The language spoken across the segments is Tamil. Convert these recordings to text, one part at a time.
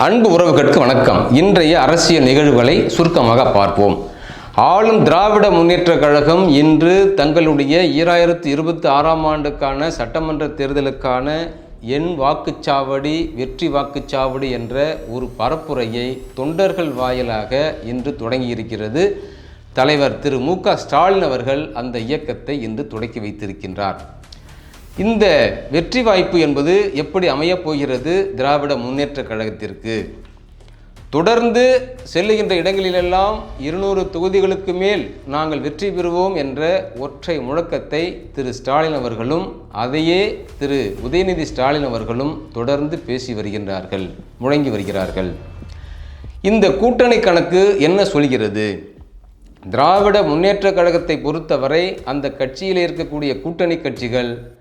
அன்பு உறவுகளுக்கு வணக்கம். இன்றைய அரசியல் நிகழ்வுகளை சுருக்கமாக பார்ப்போம். ஆளும் திராவிட முன்னேற்றக் கழகம் இன்று தங்களுடைய ஈராயிரத்து இருபத்தி ஆறாம் ஆண்டுக்கான சட்டமன்ற தேர்தலுக்கான என் வாக்குச்சாவடி வெற்றி வாக்குச்சாவடி என்ற ஒரு பரப்புரையை தொண்டர்கள் வாயிலாக இன்று தொடங்கியிருக்கிறது. தலைவர் திரு மு க ஸ்டாலின் அவர்கள் அந்த இயக்கத்தை இன்று தொடக்கி வைத்திருக்கின்றார். இந்த வெற்றி வாய்ப்பு என்பது எப்படி அமையப் போகிறது திராவிட முன்னேற்றக் கழகத்திற்கு? தொடர்ந்து செல்லுகின்ற இடங்களிலெல்லாம் இருநூறு தொகுதிகளுக்கு மேல் நாங்கள் வெற்றி பெறுவோம் என்ற ஒற்றை முழக்கத்தை திரு ஸ்டாலின் அவர்களும் அதையே திரு உதயநிதி ஸ்டாலின் அவர்களும் தொடர்ந்து பேசி வருகின்றார்கள் முழங்கி வருகிறார்கள். இந்த கூட்டணி கணக்கு என்ன சொல்கிறது? திராவிட முன்னேற்றக் கழகத்தை பொறுத்தவரை அந்த கட்சியில் இருக்கக்கூடிய கூட்டணி கட்சிகள்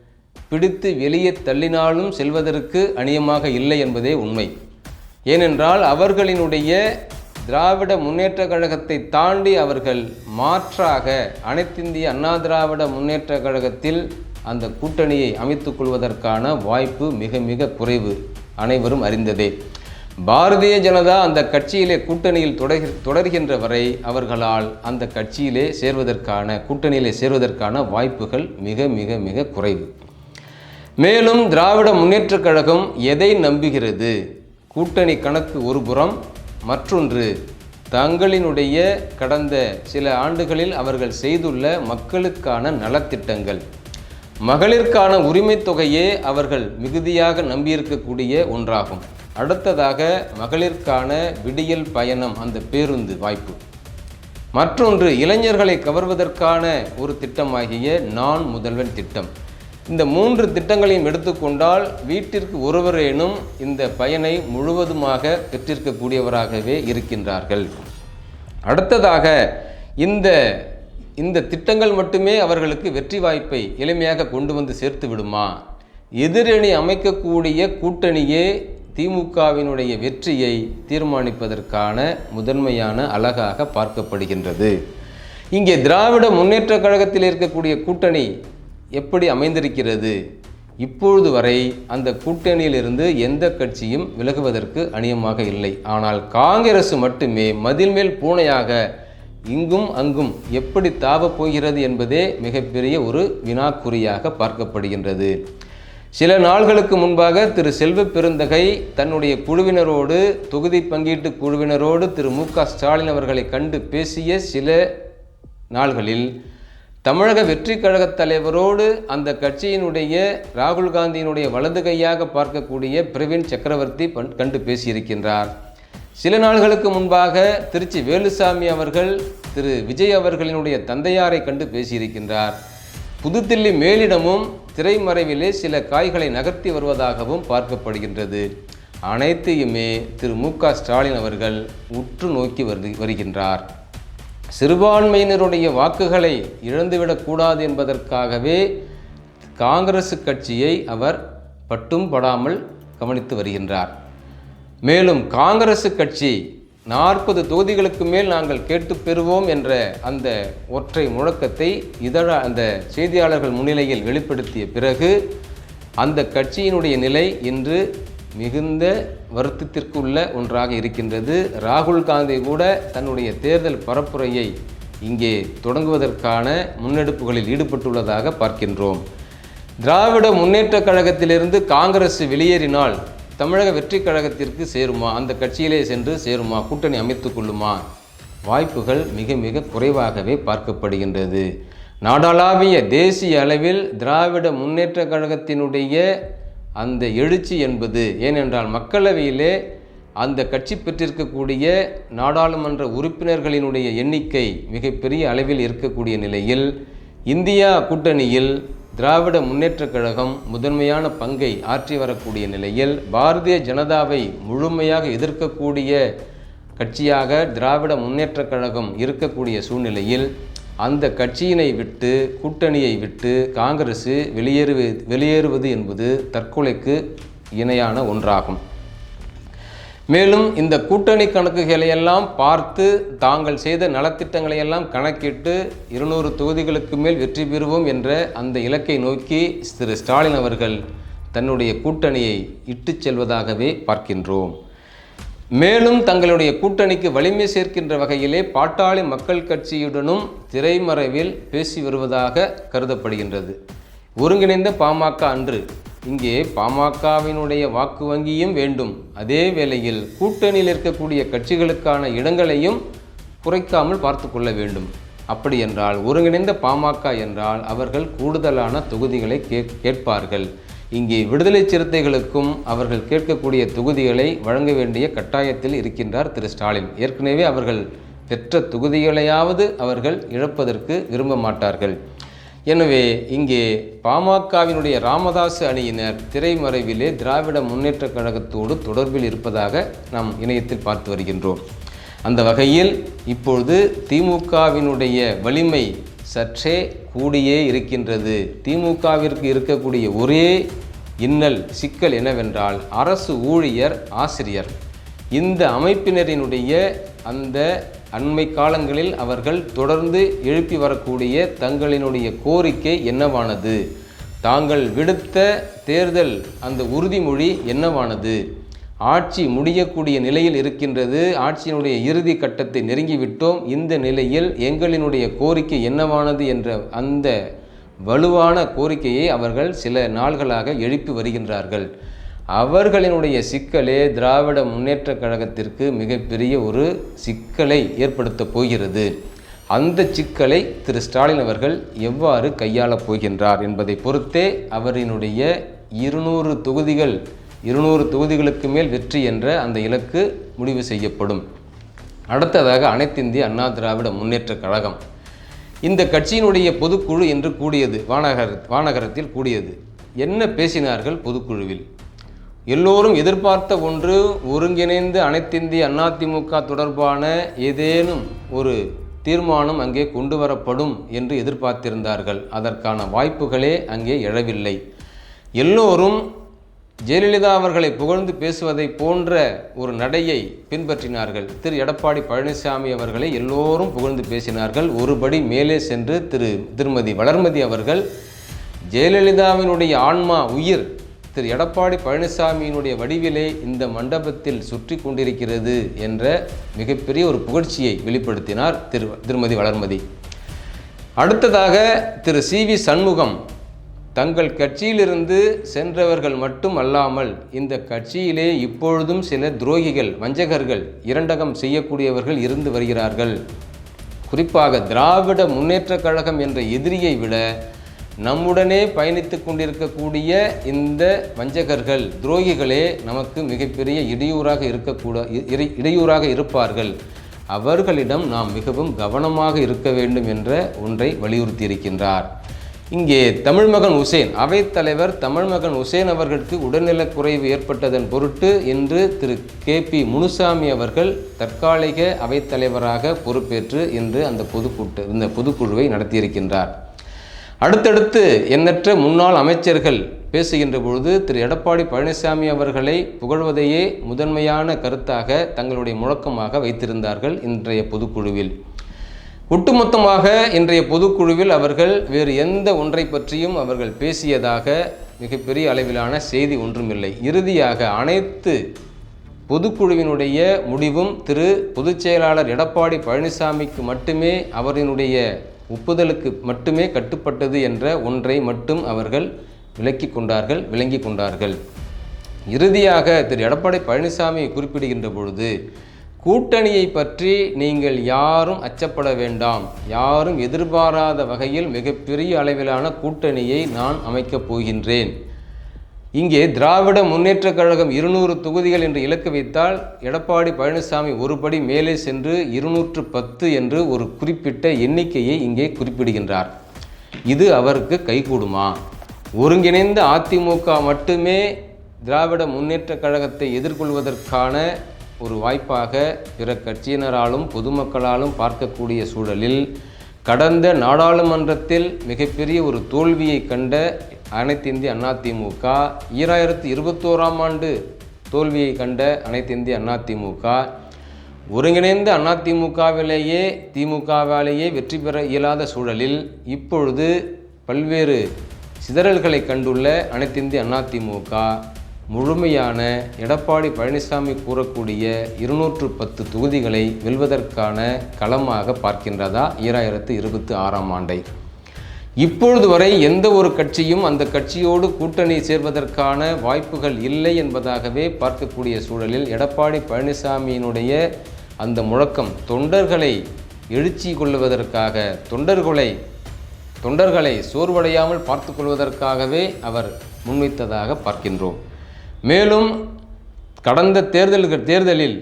பிடித்து வெளியே தள்ளினாலும் செல்வதற்கு அணியமாக இல்லை என்பதே உண்மை. ஏனென்றால் அவர்களினுடைய திராவிட முன்னேற்றக் கழகத்தை தாண்டி அவர்கள் மாற்றாக அனைத்திந்திய அண்ணா திராவிட முன்னேற்ற கழகத்தில் அந்த கூட்டணியை அமைத்துக் கொள்வதற்கான வாய்ப்பு மிக மிக குறைவு. அனைவரும் அறிந்ததே. பாரதிய ஜனதா அந்த கட்சியிலே கூட்டணியில் தொடர் தொடர்கின்ற வரை அவர்களால் அந்த கட்சியிலே சேர்வதற்கான கூட்டணியிலே சேர்வதற்கான வாய்ப்புகள் மிக மிக மிக குறைவு. மேலும் திராவிட முன்னேற்றக் கழகம் எதை நம்புகிறது? கூட்டணி கணக்கு ஒரு புறம் மற்றொன்று தங்களினுடைய கடந்த சில ஆண்டுகளில் அவர்கள் செய்துள்ள மக்களுக்கான நலத்திட்டங்கள். மகளிருக்கான உரிமைத் தொகையே அவர்கள் மிகுதியாக நம்பியிருக்கக்கூடிய ஒன்றாகும். அடுத்ததாக மகளிருக்கான விடியல் பயணம் அந்த பேருந்து வாய்ப்பு. மற்றொன்று இளைஞர்களை கவர்வதற்கான ஒரு திட்டமாகிய நான் முதல்வன் திட்டம். இந்த மூன்று திட்டங்களையும் எடுத்துக்கொண்டால் வீட்டிற்கு ஒருவரேனும் இந்த பயனை முழுவதுமாக பெற்றிருக்கக்கூடியவராகவே இருக்கின்றார்கள். அடுத்ததாக இந்த இந்த திட்டங்கள் மட்டுமே அவர்களுக்கு வெற்றி வாய்ப்பை எளிமையாக கொண்டு வந்து சேர்த்து விடுமா? எதிரணி அமைக்கக்கூடிய கூட்டணியே திமுகவினுடைய வெற்றியை தீர்மானிப்பதற்கான முதன்மையான அழகாக பார்க்கப்படுகின்றது. இங்கே திராவிட முன்னேற்றக் கழகத்தில் இருக்கக்கூடிய கூட்டணி எப்படி அமைந்திருக்கிறது? இப்பொழுது வரை அந்த கூட்டணியிலிருந்து எந்த கட்சியும் விலகுவதற்கு அணியமாக இல்லை. ஆனால் காங்கிரஸ் மட்டுமே மதில் மேல் பூனையாக இங்கும் அங்கும் எப்படி தாவ போகிறது என்பதே மிகப்பெரிய ஒரு வினாக்குறியாக பார்க்கப்படுகின்றது. சில நாள்களுக்கு முன்பாக திரு செல்வ பெருந்தகை தன்னுடைய குழுவினரோடு தொகுதி பங்கீட்டு குழுவினரோடு திரு மு க ஸ்டாலின் அவர்களை கண்டு பேசிய சில நாள்களில் தமிழக வெற்றி கழக தலைவரோடு அந்த கட்சியினுடைய ராகுல் காந்தியினுடைய வலது கையாக பார்க்கக்கூடிய பிரவீன் சக்கரவர்த்தி பண்- கண்டு பேசியிருக்கின்றார். சில நாள்களுக்கு முன்பாக திருச்சி வேலுசாமி அவர்கள் திரு. விஜய் அவர்களினுடைய தந்தையாரை கண்டு பேசியிருக்கின்றார். புதுதில்லி மேலிடமும் திரைமறைவிலே சில காய்களை நகர்த்தி வருவதாகவும் பார்க்கப்படுகின்றது. அனைத்தையுமே திரு. மு. க. ஸ்டாலின் அவர்கள் உற்று நோக்கி வருகின்றார். சிறுபான்மையினருடைய வாக்குகளை இழந்துவிடக்கூடாது என்பதற்காகவே காங்கிரஸ் கட்சியை அவர் பட்டும் படாமல் கவனித்து வருகின்றார். மேலும் காங்கிரஸ் கட்சி நாற்பது தொகுதிகளுக்கு மேல் நாங்கள் கேட்டு பெறுவோம் என்ற அந்த ஒற்றை முழக்கத்தை இதழ அந்த செய்தியாளர்கள் முன்னிலையில் வெளிப்படுத்திய பிறகு அந்த கட்சியினுடைய நிலை இன்று மிகுந்த வருத்தத்திற்குள்ள ஒன்றாக இருக்கின்றது. ராகுல் காந்தி கூட தன்னுடைய தேர்தல் பரப்புரையை இங்கே தொடங்குவதற்கான முன்னெடுப்புகளில் ஈடுபட்டுள்ளதாக பார்க்கின்றோம். திராவிட முன்னேற்றக் கழகத்திலிருந்து காங்கிரஸ் வெளியேறினால் தமிழக வெற்றிக் கழகத்திற்கு சேருமா? அந்த கட்சியிலே சென்று சேருமா? கூட்டணி அமைத்து கொள்ளுமா? வாய்ப்புகள் மிக மிக குறைவாகவே பார்க்கப்படுகின்றது. நாடாளாவிய தேசிய அளவில் திராவிட முன்னேற்றக் கழகத்தினுடைய அந்த எழுச்சி என்பது ஏனென்றால் மக்களவையிலே அந்த கட்சி பெற்றிருக்கக்கூடிய நாடாளுமன்ற உறுப்பினர்களினுடைய எண்ணிக்கை மிகப்பெரிய அளவில் இருக்கக்கூடிய நிலையில் இந்தியா கூட்டணியில் திராவிட முன்னேற்றக் கழகம் முதன்மையான பங்கை ஆற்றி வரக்கூடிய நிலையில் பாரதிய ஜனதாவை முழுமையாக எதிர்க்கக்கூடிய கட்சியாக திராவிட முன்னேற்றக் கழகம் இருக்கக்கூடிய சூழ்நிலையில் அந்த கட்சியினை விட்டு கூட்டணியை விட்டு காங்கிரஸ் வெளியேறுவது வெளியேறுவது என்பது தற்கொலைக்கு இணையான ஒன்றாகும். மேலும் இந்த கூட்டணி கணக்குகளை எல்லாம் பார்த்து தாங்கள் செய்த நலத்திட்டங்களை எல்லாம் கணக்கிட்டு இருநூறு தொகுதிகளுக்கு மேல் வெற்றி பெறுவோம் என்ற அந்த இலக்கை நோக்கி திரு ஸ்டாலின் அவர்கள் தன்னுடைய கூட்டணியை இட்டுச் செல்வதாகவே பார்க்கின்றோம். மேலும் தங்களுடைய கூட்டணிக்கு வலிமை சேர்க்கின்ற வகையிலே பாட்டாளி மக்கள் கட்சியுடனும் திரைமறைவில் பேசி வருவதாக கருதப்படுகின்றது. ஒருங்கிணைந்த பாமக அன்று இங்கே பாமகவினுடைய வாக்கு வங்கியும் வேண்டும். அதே வேளையில் கூட்டணியில் இருக்கக்கூடிய கட்சிகளுக்கான இடங்களையும் குறைக்காமல் பார்த்து கொள்ள வேண்டும். அப்படி என்றால் ஒருங்கிணைந்த பாமக என்றால் அவர்கள் கூடுதலான தொகுதிகளை கேட்பார்கள். இங்கே விடுதலை சிறுத்தைகளுக்கும் அவர்கள் கேட்கக்கூடிய தொகுதிகளை வழங்க வேண்டிய கட்டாயத்தில் இருக்கின்றார் திரு ஸ்டாலின். ஏற்கனவே அவர்கள் பெற்ற தொகுதிகளையாவது அவர்கள் இழப்பதற்கு விரும்ப மாட்டார்கள். எனவே இங்கே பாமகவினுடைய ராமதாஸ் அணியினர் திரைமறைவிலே திராவிட முன்னேற்றக் கழகத்தோடு தொடர்பில் இருப்பதாக நாம் இணையத்தில் பார்த்து வருகின்றோம். அந்த வகையில் இப்பொழுது திமுகவினுடைய வலிமை சற்றே கூடியே இருக்கின்றது. திமுகவிற்கு இருக்கக்கூடிய ஒரே இன்னல் சிக்கல் என்னவென்றால் அரசு ஊழியர் ஆசிரியர். இந்த அமைப்பினரினுடைய அந்த அண்மை காலங்களில் அவர்கள் தொடர்ந்து எழுப்பி வரக்கூடிய தங்களினுடைய கோரிக்கை என்னவானது? தாங்கள் விடுத்த தேர்தல் அந்த உறுதிமொழி என்னவானது? ஆட்சி முடியக்கூடிய நிலையில் இருக்கின்றது. ஆட்சியினுடைய இறுதி கட்டத்தை நெருங்கிவிட்டோம். இந்த நிலையில் எங்களினுடைய கோரிக்கை என்னவானது என்ற அந்த வலுவான கோரிக்கையை அவர்கள் சில நாள்களாக எழுப்பி வருகின்றார்கள். அவர்களினுடைய சிக்கலே திராவிட முன்னேற்ற கழகத்திற்கு மிகப்பெரிய ஒரு சிக்கலை ஏற்படுத்தப் போகிறது. அந்த சிக்கலை திரு. ஸ்டாலின் அவர்கள் எவ்வாறு கையாளப் போகின்றார் என்பதை பொறுத்தே அவரினுடைய இருநூறு தொகுதிகள் இருநூறு தொகுதிகளுக்கு மேல் வெற்றி என்ற அந்த இலக்கு முடிவு செய்யப்படும். அடுத்ததாக அனைத்திந்திய அண்ணா திராவிட முன்னேற்ற கழகம். இந்த கட்சியினுடைய பொதுக்குழு என்று கூடியது வானகர வானகரத்தில் கூடியது. என்ன பேசினார்கள் பொதுக்குழுவில்? எல்லோரும் எதிர்பார்த்த ஒன்று ஒருங்கிணைந்த அனைத்திந்திய அதிமுக தொடர்பான ஏதேனும் ஒரு தீர்மானம் அங்கே கொண்டு வரப்படும் என்று எதிர்பார்த்திருந்தார்கள். அதற்கான வாய்ப்புகளே அங்கே எழவில்லை. எல்லோரும் ஜெயலலிதா அவர்களை புகழ்ந்து பேசுவதை போன்ற ஒரு நடையை பின்பற்றினார்கள். திரு. எடப்பாடி பழனிசாமி அவர்களை எல்லோரும் புகழ்ந்து பேசினார்கள். ஒருபடி மேலே சென்று திரு. திருமதி வளர்மதி அவர்கள் ஜெயலலிதாவினுடைய ஆன்மா உயிர். திரு. எடப்பாடி பழனிசாமியினுடைய வடிவிலே இந்த மண்டபத்தில் சுற்றி கொண்டிருக்கிறது என்ற மிகப்பெரிய ஒரு புகழ்ச்சியை வெளிப்படுத்தினார் திரு. திருமதி வளர்மதி. அடுத்ததாக திரு. சி. வி. சண்முகம் தங்கள் கட்சியிலிருந்து சென்றவர்கள் மட்டும் அல்லாமல் இந்த கட்சியிலே இப்பொழுதும் சில துரோகிகள் வஞ்சகர்கள் இரண்டகம் செய்யக்கூடியவர்கள் இருந்து வருகிறார்கள். குறிப்பாக திராவிட முன்னேற்றக் கழகம் என்ற எதிரியை விட நம்முடனே பயணித்து கொண்டிருக்கக்கூடிய இந்த வஞ்சகர்கள் துரோகிகளே நமக்கு மிகப்பெரிய இடையூறாக இருக்கக்கூட இடையூறாக இருப்பார்கள். அவர்களிடம் நாம் மிகவும் கவனமாக இருக்க வேண்டும் என்ற ஒன்றை வலியுறுத்தியிருக்கின்றார். இங்கே தமிழ்மகன் உசேன் அவைத்தலைவர் தமிழ்மகன் உசேன் அவர்களுக்கு உடல்நலக் குறைவு ஏற்பட்டதன் பொருட்டு இன்று திரு கே பி முனுசாமி அவர்கள் தற்காலிக அவைத்தலைவராக பொறுப்பேற்று இன்று அந்த பொதுக்கூட்ட இந்த பொதுக்குழுவை நடத்தியிருக்கின்றார். அடுத்தடுத்து எண்ணற்ற முன்னாள் அமைச்சர்கள் பேசுகின்ற பொழுது திரு எடப்பாடி பழனிசாமி அவர்களை புகழ்வதையே முதன்மையான கருத்தாக தங்களுடைய முழக்கமாக வைத்திருந்தார்கள் இன்றைய பொதுக்குழுவில். ஒட்டுமொத்தமாக இன்றைய பொதுக்குழுவில் அவர்கள் வேறு எந்த ஒன்றை பற்றியும் அவர்கள் பேசியதாக மிகப்பெரிய அளவிலான செய்தி ஒன்றுமில்லை. இறுதியாக அனைத்து பொதுக்குழுவினுடைய முடிவும் திரு பொதுச் செயலாளர் எடப்பாடி பழனிசாமிக்கு மட்டுமே அவரினுடைய ஒப்புதலுக்கு மட்டுமே கட்டுப்பட்டது என்ற ஒன்றை மட்டும் அவர்கள் விலக்கி கொண்டார்கள் விளங்கி கொண்டார்கள். இறுதியாக திரு எடப்பாடி பழனிசாமி குறிப்பிடுகின்ற பொழுது கூட்டணியை பற்றி நீங்கள் யாரும் அச்சப்பட வேண்டாம். யாரும் எதிர்பாராத வகையில் மிகப்பெரிய அளவிலான கூட்டணியை நான் அமைக்கப் போகின்றேன். இங்கே திராவிட முன்னேற்றக் கழகம் இருநூறு தொகுதிகள் என்று இலக்கு வைத்தால் எடப்பாடி பழனிசாமி ஒருபடி மேலே சென்று இருநூற்று பத்து என்று ஒரு குறிப்பிட்ட எண்ணிக்கையை இங்கே குறிப்பிடுகின்றார். இது அவருக்கு கைகூடுமா? ஒருங்கிணைந்த அதிமுக மட்டுமே திராவிட முன்னேற்றக் கழகத்தை எதிர்கொள்வதற்கான ஒரு வாய்ப்பாக பிற கட்சியினராலும் பொதுமக்களாலும் பார்க்கக்கூடிய சூழலில் கடந்த நாடாளுமன்றத்தில் மிகப்பெரிய ஒரு தோல்வியை கண்ட அனைத்திந்திய அதிமுக ஈராயிரத்து இருபத்தோராம் ஆண்டு தோல்வியை கண்ட அனைத்திந்திய அதிமுக ஒருங்கிணைந்த அதிமுகவிலேயே திமுகவாலேயே வெற்றி பெற இயலாத சூழலில் இப்பொழுது பல்வேறு சிதறல்களை கண்டுள்ள அனைத்திந்திய அதிமுக முழுமையான எடப்பாடி பழனிசாமி கூறக்கூடிய இருநூற்று பத்து தொகுதிகளை வெல்வதற்கான களமாக பார்க்கின்றதா? ஈராயிரத்து இருபத்தி ஆறாம் ஆண்டை. இப்பொழுது வரை எந்த ஒரு கட்சியும் அந்த கட்சியோடு கூட்டணி சேர்வதற்கான வாய்ப்புகள் இல்லை என்பதாகவே பார்க்கக்கூடிய சூழலில் எடப்பாடி பழனிசாமியினுடைய அந்த முழக்கம் தொண்டர்களை எழுச்சி கொள்வதற்காக தொண்டர்களை தொண்டர்களை சோர்வடையாமல் பார்த்து கொள்வதற்காகவே அவர் முன்வைத்ததாக பார்க்கின்றோம். மேலும் கடந்த தேர்தல்கள் தேர்தலில்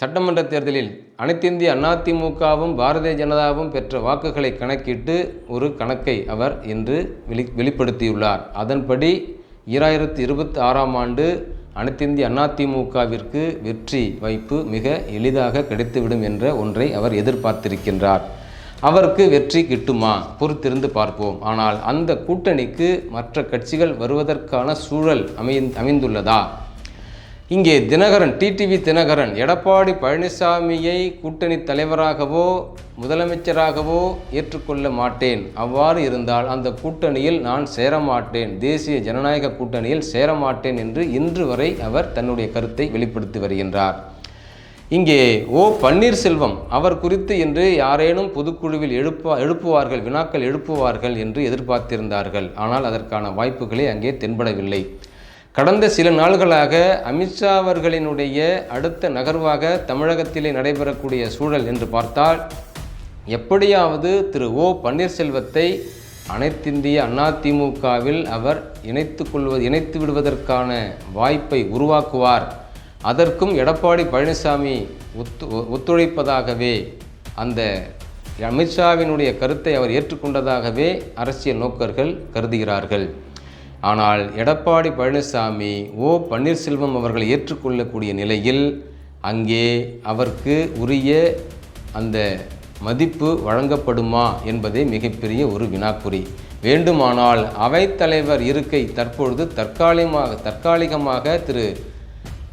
சட்டமன்ற தேர்தலில் அனைத்திந்திய அதிமுகவும் பாரதிய ஜனதாவும் பெற்ற வாக்குகளை கணக்கிட்டு ஒரு கணக்கை அவர் இன்று வெளி வெளிப்படுத்தியுள்ளார். அதன்படி ஈராயிரத்தி இருபத்தி ஆறாம் ஆண்டு அனைத்திந்திய அதிமுகவிற்கு வெற்றி வாய்ப்பு மிக எளிதாக கிடைத்துவிடும் என்ற ஒன்றை அவர் எதிர்பார்த்திருக்கின்றார். அவருக்கு வெற்றி கிட்டுமா? பொறுத்திருந்து பார்ப்போம். ஆனால் அந்த கூட்டணிக்கு மற்ற கட்சிகள் வருவதற்கான சூழல் அமை அமைந்துள்ளதா? இங்கே தினகரன் டிடிவி தினகரன் எடப்பாடி பழனிசாமியை கூட்டணி தலைவராகவோ முதலமைச்சராகவோ ஏற்றுக்கொள்ள மாட்டேன். அவ்வாறு இருந்தால் அந்த கூட்டணியில் நான் சேரமாட்டேன். தேசிய ஜனநாயக கூட்டணியில் சேரமாட்டேன் என்று இன்று வரை அவர் தன்னுடைய கருத்தை வெளிப்படுத்தி வருகின்றார். இங்கே ஓ பன்னீர்செல்வம் அவர் குறித்து என்று யாரேனும் பொதுக்குழுவில் எழுப்ப எழுப்புவார்கள் வினாக்கள் எழுப்புவார்கள் என்று எதிர்பார்த்திருந்தார்கள். ஆனால் அதற்கான வாய்ப்புகளே அங்கே தென்படவில்லை. கடந்த சில நாள்களாக அமித்ஷா அவர்களினுடைய அடுத்த நகர்வாக தமிழகத்திலே நடைபெறக்கூடிய சூழல் என்று பார்த்தால் எப்படியாவது திரு. ஓ பன்னீர்செல்வத்தை அனைத்திந்திய அதிமுகவில் அவர் இணைத்து கொள்வது இணைத்து விடுவதற்கான வாய்ப்பை உருவாக்குவார். அதற்கும் எடப்பாடி பழனிசாமி ஒத்து ஒத்துழைப்பதாகவே அந்த அமித்ஷாவினுடைய கருத்தை அவர் ஏற்றுக்கொண்டதாகவே அரசியல் நோக்கர்கள் கருதுகிறார்கள். ஆனால் எடப்பாடி பழனிசாமி ஓ பன்னீர்செல்வம் அவர்களை ஏற்றுக்கொள்ளக்கூடிய நிலையில் அங்கே அவருக்கு உரிய அந்த மதிப்பு வழங்கப்படுமா என்பதே மிகப்பெரிய ஒரு வினாக்குறி. வேண்டுமானால் அவைத்தலைவர் இருக்கை தற்பொழுது தற்காலிகமாக தற்காலிகமாக திரு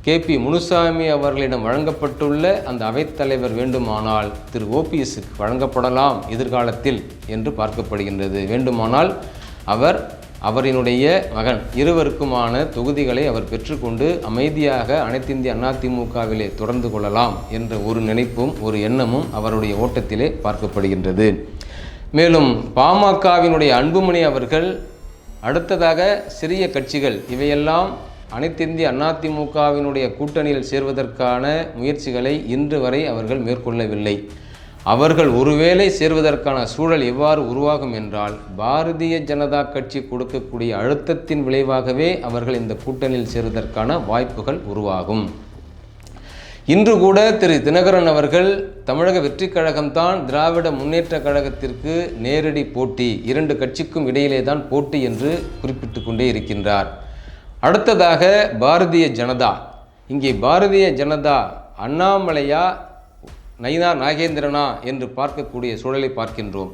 கே பி முனுசாமி அவர்களிடம் வழங்கப்பட்டுள்ள அந்த அவைத்தலைவர் வேண்டுமானால் திரு ஓபிஎஸ்க்கு வழங்கப்படலாம் எதிர்காலத்தில் என்று பார்க்கப்படுகின்றது. வேண்டுமானால் அவர் அவரினுடைய மகன் இருவருக்குமான தொகுதிகளை அவர் பெற்றுக்கொண்டு அமைதியாக அனைத்திந்திய அதிமுகவிலே தொடர்ந்து கொள்ளலாம் என்ற ஒரு நினைப்பும் ஒரு எண்ணமும் அவருடைய ஓட்டத்திலே பார்க்கப்படுகின்றது. மேலும் பாமகவினுடைய அன்புமணி அவர்கள் அடுத்ததாக சிறிய கட்சிகள் இவையெல்லாம் அனைத்திந்திய அதிமுகவினுடைய கூட்டணியில் சேர்வதற்கான முயற்சிகளை இன்று வரை அவர்கள் மேற்கொள்ளவில்லை. அவர்கள் ஒருவேளை சேர்வதற்கான சூழல் எவ்வாறு உருவாகும் என்றால் பாரதிய ஜனதா கட்சி கொடுக்கக்கூடிய அழுத்தத்தின் விளைவாகவே அவர்கள் இந்த கூட்டணியில் சேர்வதற்கான வாய்ப்புகள் உருவாகும். இன்று கூட திரு தினகரன் அவர்கள் தமிழக வெற்றிக் கழகம்தான் திராவிட முன்னேற்ற கழகத்திற்கு நேரடி போட்டி இரண்டு கட்சிக்கும் இடையிலே தான் போட்டி என்று குறிப்பிட்டு கொண்டே இருக்கின்றார். அடுத்ததாக பாரதிய ஜனதா. இங்கே பாரதிய ஜனதா அண்ணாமலையா நயினார் நாகேந்திரனா என்று பார்க்கக்கூடிய சூழலை பார்க்கின்றோம்.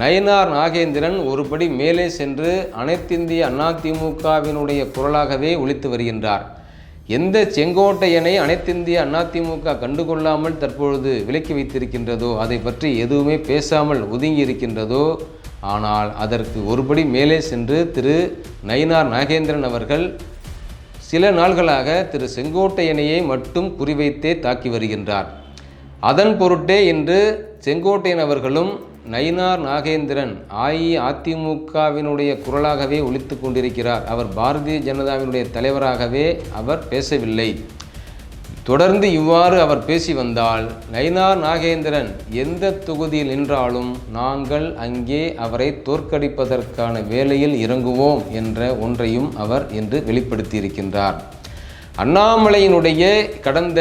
நயினார் நாகேந்திரன் ஒருபடி மேலே சென்று அனைத்திந்திய அதிமுகவினுடைய குரலாகவே ஒழித்து வருகின்றார். எந்த செங்கோட்டையனை அனைத்திந்திய அதிமுக கண்டுகொள்ளாமல் தற்பொழுது விலக்கி வைத்திருக்கின்றதோ அதை பற்றி எதுவுமே பேசாமல் ஒதுங்கி இருக்கின்றதோ ஆனால் அதற்கு ஒருபடி மேலே சென்று திரு நயினார் நாகேந்திரன் அவர்கள் சில நாள்களாக திரு செங்கோட்டையனையை மட்டும் குறிவைத்தே தாக்கி வருகின்றார். அதன் பொருட்டே இன்று செங்கோட்டையன் அவர்களும் நயினார் நாகேந்திரன் அஇஅதிமுகவினுடைய குரலாகவே ஒழித்து கொண்டிருக்கிறார். அவர் பாரதிய ஜனதாவினுடைய தலைவராகவே அவர் பேசவில்லை. தொடர்ந்து இவ்வாறு அவர் பேசி வந்தால் நயினார் நாகேந்திரன் எந்த தொகுதியில் நின்றாலும் நாங்கள் அங்கே அவரை தோற்கடிப்பதற்கான வேலையில் இறங்குவோம் என்ற ஒன்றையும் அவர் இன்று வெளிப்படுத்தியிருக்கின்றார். அண்ணாமலையினுடைய கடந்த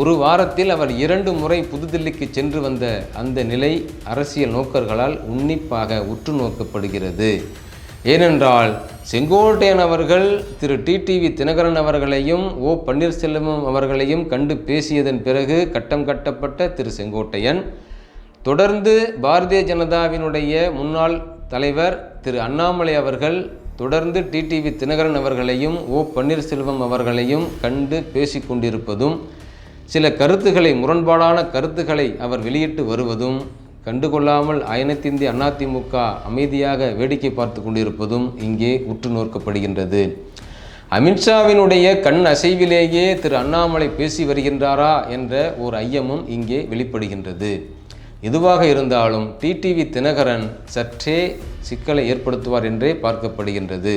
ஒரு வாரத்தில் அவர் இரண்டு முறை புதுதில்லிக்கு சென்று வந்த அந்த நிலை அரசியல் நோக்கர்களால் உன்னிப்பாக உற்று நோக்கப்படுகிறது. ஏனென்றால் செங்கோட்டையன் அவர்கள் திரு. டிடிவி தினகரன் அவர்களையும் ஓ. பன்னீர்செல்வம் அவர்களையும் கண்டு பேசியதன் பிறகு கட்டம் கட்டப்பட்ட திரு. செங்கோட்டையன். தொடர்ந்து பாரதிய ஜனதாவினுடைய முன்னாள் தலைவர் திரு. அண்ணாமலை அவர்கள் தொடர்ந்து டிடிவி தினகரன் அவர்களையும் ஓ. பன்னீர்செல்வம் அவர்களையும் கண்டு பேசிக்கொண்டிருப்பதும் சில கருத்துக்களை முரண்பாடான கருத்துக்களை அவர் வெளியிட்டு வருவதும் கண்டுகொள்ளாமல் அனைத்திந்திய அதிமுக அமைதியாக வேடிக்கை பார்த்து கொண்டிருப்பதும் இங்கே உற்று நோக்கப்படுகின்றது. அமித்ஷாவினுடைய கண் அசைவிலேயே திரு அண்ணாமலை பேசி வருகின்றாரா என்ற ஒரு ஐயமும் இங்கே வெளிப்படுகின்றது. எதுவாக இருந்தாலும் டிடிவி தினகரன் சற்றே சிக்கலை ஏற்படுத்துவார் என்றே பார்க்கப்படுகின்றது.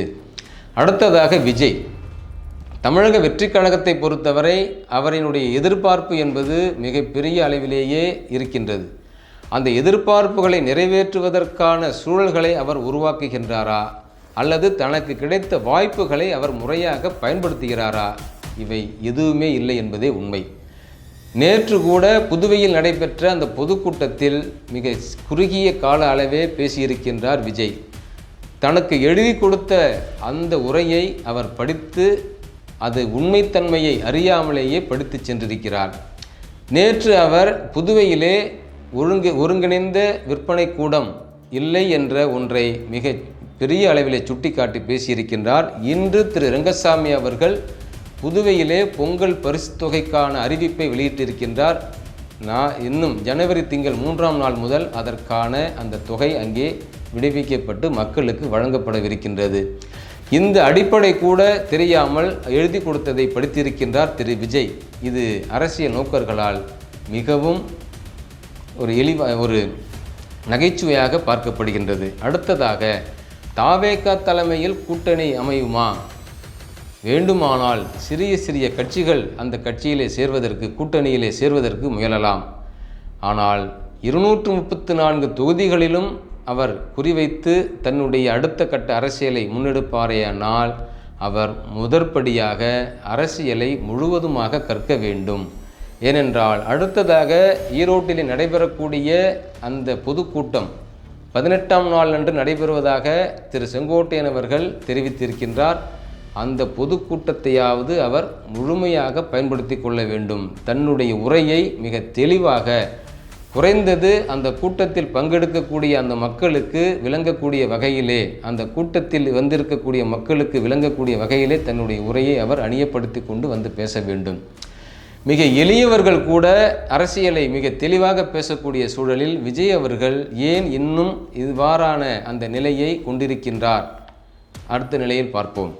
அடுத்ததாக விஜய். தமிழக வெற்றி கழகத்தை பொறுத்தவரை அவரினுடைய எதிர்பார்ப்பு என்பது மிகப்பெரிய அளவிலேயே இருக்கின்றது. அந்த எதிர்பார்ப்புகளை நிறைவேற்றுவதற்கான சூழல்களை அவர் உருவாக்குகின்றாரா? அல்லது தனக்கு கிடைத்த வாய்ப்புகளை அவர் முறையாக பயன்படுத்துகிறாரா? இவை எதுவுமே இல்லை என்பதே உண்மை. நேற்று கூட புதுவையில் நடைபெற்ற அந்த பொதுக்கூட்டத்தில் மிக குறுகிய கால அளவே பேசியிருக்கின்றார் விஜய். தனக்கு எழுதி கொடுத்த அந்த உரையை அவர் படித்து அது உண்மைத்தன்மையை அறியாமலேயே படித்து சென்றிருக்கிறார். நேற்று அவர் புதுவையிலே ஒருங்கு ஒருங்கிணைந்த விற்பனை கூடம் இல்லை என்ற ஒன்றை மிக பெரிய அளவிலே சுட்டிக்காட்டி பேசியிருக்கின்றார். இன்று திரு ரங்கசாமி அவர்கள் புதுவையிலே பொங்கல் பரிசு தொகைக்கான அறிவிப்பை வெளியிட்டிருக்கின்றார். நான் இன்னும் ஜனவரி திங்கள் மூன்றாம் நாள் முதல் அதற்கான அந்த தொகை அங்கே விடுவிக்கப்பட்டு மக்களுக்கு வழங்கப்படவிருக்கின்றது. இந்த அடிப்படை கூட தெரியாமல் எழுதி கொடுத்ததை படித்திருக்கின்றார் திரு விஜய். இது அரசியல் நோக்கர்களால் மிகவும் ஒரு எளிவா ஒரு நகைச்சுவையாக பார்க்கப்படுகின்றது. அடுத்ததாக தாவேகா தலைமையில் கூட்டணி அமையுமா? வேண்டுமானால் சிறிய சிறிய கட்சிகள் அந்த கட்சியிலே சேர்வதற்கு கூட்டணியிலே சேர்வதற்கு முயலலாம். ஆனால் இருநூற்று முப்பத்து நான்கு தொகுதிகளிலும் அவர் குறிவைத்து தன்னுடைய அடுத்த கட்ட அரசியலை முன்னெடுப்பாரேயானால் அவர் முதற்படியாக அரசியலை முழுவதுமாக கற்க வேண்டும். ஏனென்றால் அடுத்ததாக ஈரோட்டில் நடைபெறக்கூடிய அந்த பொதுக்கூட்டம் பதினெட்டாம் நாள் அன்று நடைபெறுவதாக திரு செங்கோட்டையன் அவர்கள் தெரிவித்திருக்கின்றார். அந்த பொதுக்கூட்டத்தையாவது அவர் முழுமையாக பயன்படுத்தி கொள்ள வேண்டும். தன்னுடைய உரையை மிக தெளிவாக குறைந்தது அந்த கூட்டத்தில் பங்கெடுக்கக்கூடிய அந்த மக்களுக்கு விளங்கக்கூடிய வகையிலே அந்த கூட்டத்தில் வந்திருக்கக்கூடிய மக்களுக்கு விளங்கக்கூடிய வகையிலே தன்னுடைய உரையை அவர் அணியப்படுத்தி கொண்டு வந்து பேச வேண்டும். மிக எளியவர்கள் கூட அரசியலை மிக தெளிவாக பேசக்கூடிய சூழலில் விஜய் அவர்கள் ஏன் இன்னும் இவ்வாறான அந்த நிலையை கொண்டிருக்கின்றார்? அடுத்த நிலையில் பார்ப்போம்.